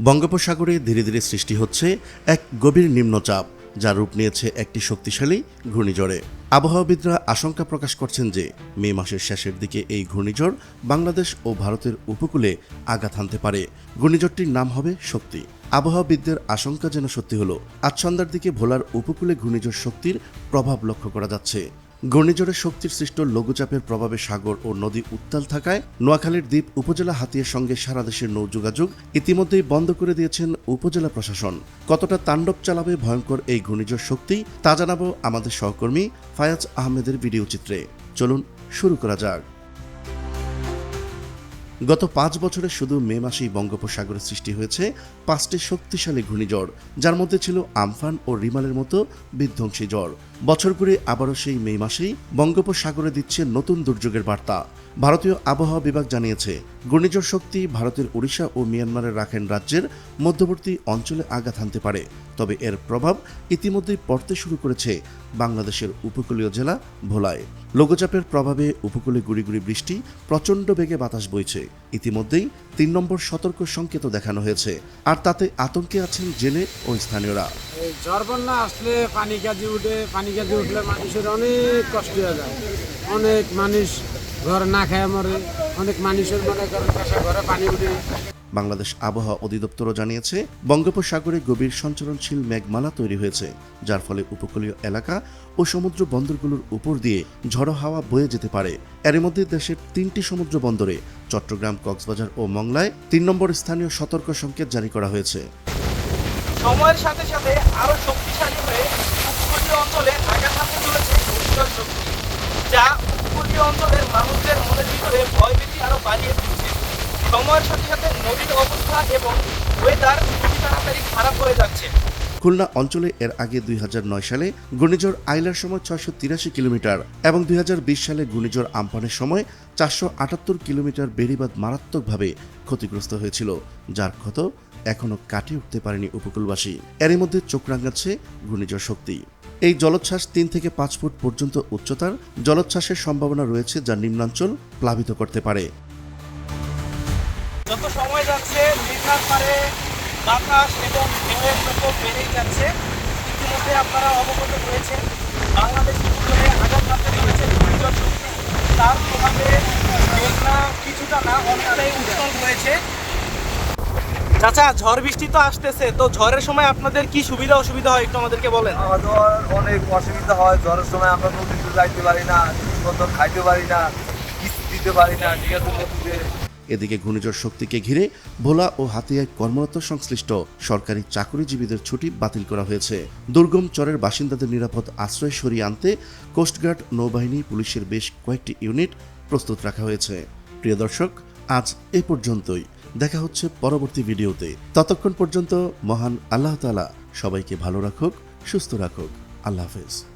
বঙ্গোপসাগরে ধীরে ধীরে সৃষ্টি হচ্ছে এক গভীর নিম্নচাপ যা রূপ নিয়েছে একটি শক্তিশালী ঘূর্ণিঝড়ে। আবহাওয়াবিদরা আশঙ্কা প্রকাশ করছেন যে মে মাসের শেষের দিকে এই ঘূর্ণিঝড় বাংলাদেশ ও ভারতের উপকূলে আঘাত হানতে পারে। ঘূর্ণিঝড়টির নাম হবে শক্তি। আবহাওয়াবিদদের আশঙ্কা যেন সত্যি হলো, আজ সন্ধ্যার দিকে ভোলার উপকূলে ঘূর্ণিঝড় শক্তির প্রভাব লক্ষ্য করা যাচ্ছে। ঘূর্ণিঝড়ের শক্তির সৃষ্ট লঘুচাপের প্রভাবে সাগর ও নদী উত্তাল থাকায় নোয়াখালীর দ্বীপ উপজেলা হাতিয়ার সঙ্গে সারা দেশের নৌ যোগাযোগ ইতিমধ্যেই বন্ধ করে দিয়েছেন উপজেলা প্রশাসন। কতটা তাণ্ডব চালাবে ভয়ঙ্কর এই ঘূর্ণিঝড় শক্তি, তা জানাব আমাদের সহকর্মী ফায়াজ আহমেদের ভিডিও চিত্রে। চলুন, শুরু করা যাক। গত পাঁচ বছরে শুধু মে মাসেই বঙ্গোপসাগরে সৃষ্টি হয়েছে পাঁচটি শক্তিশালী ঘূর্ণিঝড়, যার মধ্যে ছিল আমফান ও রিমালের মতো বিধ্বংসী ঝড়। বছর ঘুরে আবারও সেই মে মাসেই বঙ্গোপসাগরে দিচ্ছে নতুন দুর্যোগের বার্তা। ভারতীয় আবহাওয়া বিভাগ জানিয়েছে ঘূর্ণিঝড় শক্তি ভারতের ওড়িশা ও মিয়ানমারের রাখাইন রাজ্যের মধ্যবর্তী অঞ্চলে আঘাত হানতে পারে। তবে এর প্রভাব ইতিমধ্যেই পড়তে শুরু করেছে বাংলাদেশের উপকূলীয় জেলা ভোলায়। লঘুচাপের প্রভাবে উপকূলে গুড়ি গুড়ি বৃষ্টি, প্রচণ্ড বেগে বাতাস বইছে। ইতিমধ্যেই তিন নম্বর সতর্ক সংকেত দেখানো হয়েছে। আর তাতে আতঙ্কে আছেন জেলে ও স্থানীয়রা। এই বন্যা আসলে পানি কাজি উঠে, পানি কাজি উঠলে মানুষের অনেক কষ্ট হয়ে যায়। অনেক মানুষ ঘর না খায় মরে, অনেক মানুষের মনে করেন ঘরে পানি উঠে। বাংলাদেশ আবহাওয়া অধিদপ্তরও জানিয়েছে, বঙ্গোপসাগরে গভীর সঞ্চরণশীল মেঘমালা তৈরি হয়েছে, যার ফলে উপকূলীয় এলাকা ও সমুদ্র বন্দরগুলোর উপর দিয়ে ঝড়ো হাওয়া বয়ে যেতে পারে। এর মধ্যে দেশের তিনটি সমুদ্র বন্দরে চট্টগ্রাম, কক্সবাজার ও মংলায় তিন নম্বর স্থানীয় সতর্ক সংকেত জারি করা হয়েছে। সময়ের সাথে সাথে আরও শক্তিশালী হয়ে উপকূলীয় অঞ্চলে আঘাত হাতে চলেছে ঘূর্ণিঝড় শক্তি, যা উপকূলীয় অঞ্চলের মানুষদের মনের ভিতরে ভয়ভীতি আরও বাড়িয়ে দিচ্ছে। সময়ের সাথে সাথে নদীর অবস্থা এবং ওয়েদার খুবই তাড়াতাড়ি খারাপ হয়ে যাচ্ছে খুলনা অঞ্চলে এর আগে দুই হাজার নয় সালে ঘূর্ণিঝড় আইলার সময় ছয়শো তিরাশি কিলোমিটার এবং দুই হাজার বিশ সালে ঘূর্ণিঝড় আমপানের সময় চারশো আটাত্তর কিলোমিটার বেড়িবাদ মারাত্মকভাবে ক্ষতিগ্রস্ত হয়েছিল, যার ক্ষত এখনও কাটিয়ে উঠতে পারেনি উপকূলবাসী। এরই মধ্যে চোখ রাঙাচ্ছে ঘূর্ণিঝড় শক্তি। এই জলোচ্ছ্বাস তিন থেকে পাঁচ ফুট পর্যন্ত উচ্চতার জলোচ্ছ্বাসের সম্ভাবনা রয়েছে যা নিম্নাঞ্চল প্লাবিত করতে পারে। যত সময় যাচ্ছে পারে বাতাস এবং ঢেউয়ের প্রকোপ বেড়েই যাচ্ছে। ইতিমধ্যে আপনারা অবগত রয়েছেন, বাংলাদেশ উপকূলে আঘাত হানতে চলেছে ঘূর্ণিঝড় তার প্রভাবে মেঘনা কিছুটা না, অনেকটাই উত্তল হয়েছে। চাচা, ঝড় বৃষ্টি তো আসতেছে, তো ঝড়ের সময় আপনাদের কি সুবিধা, অসুবিধা হয় একটু আমাদেরকে বলেন? অনেক অসুবিধা হয়, ঝড়ের সময় আমরা নদীতে যাইতে পারি না মতো খাইতে পারি না, কিস্তি দিতে পারি না, ঠিক আছে, নদীতে এদিকে ঘূর্ণিঝড় শক্তিকে ঘিরে ভোলা ও হাতিয়ায় কর্মরত সংশ্লিষ্ট সরকারি চাকরিজীবীদের ছুটি বাতিল করা হয়েছে। দুর্গম চরের বাসিন্দাদের নিরাপদ আশ্রয় সরিয়ে আনতে কোস্টগার্ড নৌবাহিনী পুলিশের বেশ কয়েকটি ইউনিট প্রস্তুত রাখা হয়েছে। প্রিয় দর্শক, আজ এ পর্যন্তই। দেখা হচ্ছে পরবর্তী ভিডিওতে। ততক্ষণ পর্যন্ত মহান আল্লাহ তালা সবাইকে ভালো রাখুক, সুস্থ রাখুক। আল্লাহ হাফেজ।